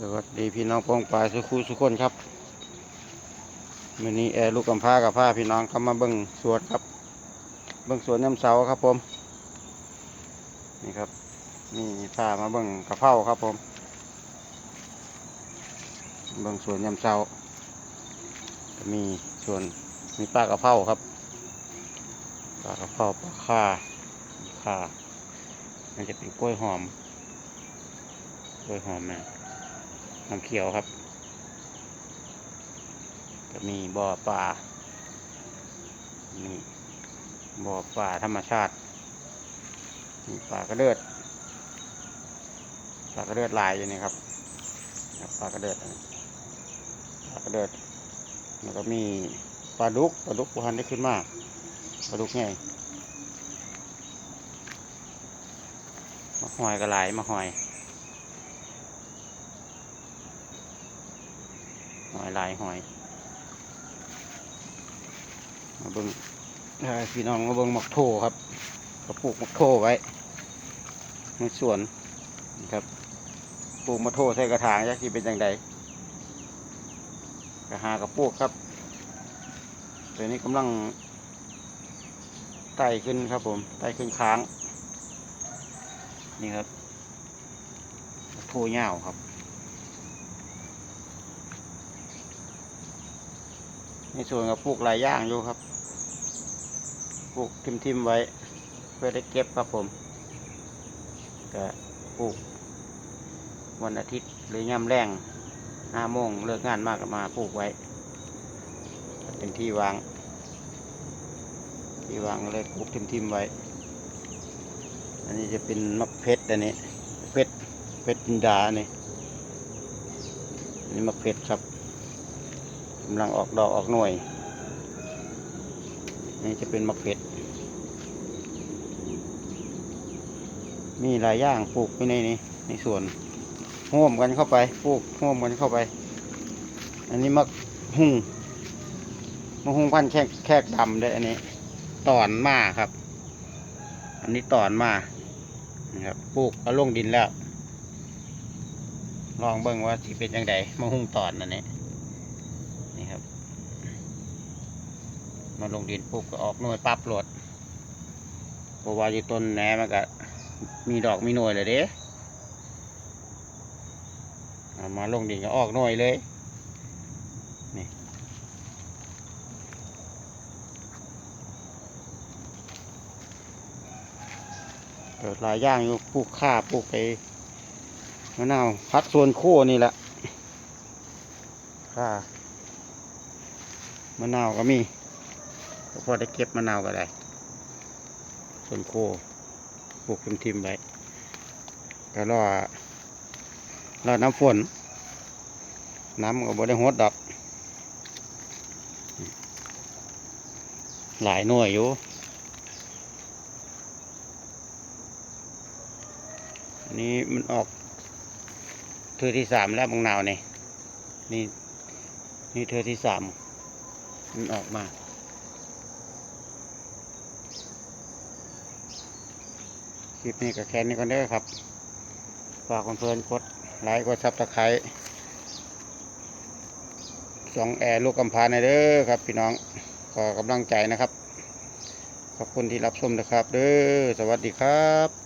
สวัสดีพี่น้องปองปลายสุขุสุขคนครับมื่อนี้แอร์ลูกกำพร้ากับผ้าพี่น้องเข้ามาเบิ้งสวนครับ เบิ้งสวนยำเสาครับผม นี่ครับนี่ผ้ามาเบิ้งกระเพราครับผม เบิ้งสวนยำเสามีสวนมีปลากระเพราครับปลากระเพราปลาข่าข่ามันจะเป็นกล้วยหอมกล้วยหอมนะ น้ำเขียวครับ จะมีบ่อปลานี่บ่อปลาธรรมชาติมีปลากระเดิดปลากระเดิดลายอยู่นี่ครับปลากระเดิดอันนี้ปลากระเดิดแล้วก็มีปลาดุกปลาดุกพันได้ขึ้นมากปลาดุกไงมาหอยกระไหลมาหอย หอยลายหอยมาเบิ้งพี่น้องมาเบิ้งหมักโถครับก็ปลูกหมักโถไว้ในสวนนะครับปลูกมะโถใส่กระถางจะที่เป็นอยังไงกระหากระปลูกครับตัวนี้กำลังไต่ขึ้นครับผมไต่ขึ้นค้าง นี่ครับมะโถยาวครับ ในส่วนกับปลูกหลายอย่างอยู่ครับปลูกทิมๆไว้ เพื่อได้เก็บครับผมก็ปลูก วันอาทิตย์หรือย่ำแรงห้าโมงเลิกงานมากก็มาปลูกไว้ เป็นที่วาง ที่วางเลยปลูกทิมๆไว้ อันนี้จะเป็นมะเพชรอันนี้เพชรเพชรจินดาเนี่ยอันนี้มะเพชรครับ กำลังออกดอกออกหน่วย นี่จะเป็นมะเขือมีหลายอย่างปลูกไว้ในนี้ในสวนห่วมกันเข้าไปปลูกห่วมกันเข้าไป อันนี้มะฮุ่งมะฮุ่งพันธุ์แขกแขกดำด้วยอันนี้ตอนมาครับ อันนี้ตอนมานะครับปลูกเอาลงดินแล้ว ลองเบิ่งว่าสิเป็นยังไงมะฮุ่งตอนอันนี้นี่ครับ มาลงดินปุ๊บก็ออกหน่วยปั๊บหลดเพราะว่าอยู่ต้นแหนมันก็มีดอกมีหน่วยเลยเด้เามาลงดินก็ออกหน่วยเลยนี่เกิดหลายอย่างอยู่ปลูกข้าปลูกไปมะนาวพัดส่วนโค่นี่แหละข้ามะนาวก็มี พอได้เก็บมะนาวก็ได้ส่วนโคปลูกทิมๆไว้ก็รอรอน้ำฝน น้ำก็บ่ได้หดดอกหลายหน่วยอยู่นนี้มันออกเธอที่สามแล้วบางนาวนี่นี่นี่เธอที่สามมันออกมา คลิปนี้ก็แค่นี้กันเด้อครับ ฝากคนเพื่อนกดไลค์กดซับสไครต์สองแอร์ลูกกำพาในเด้อครับ พี่น้องขอกำลังใจนะครับ ขอบคุณที่รับชมนะครับ เด้อสวัสดีครับ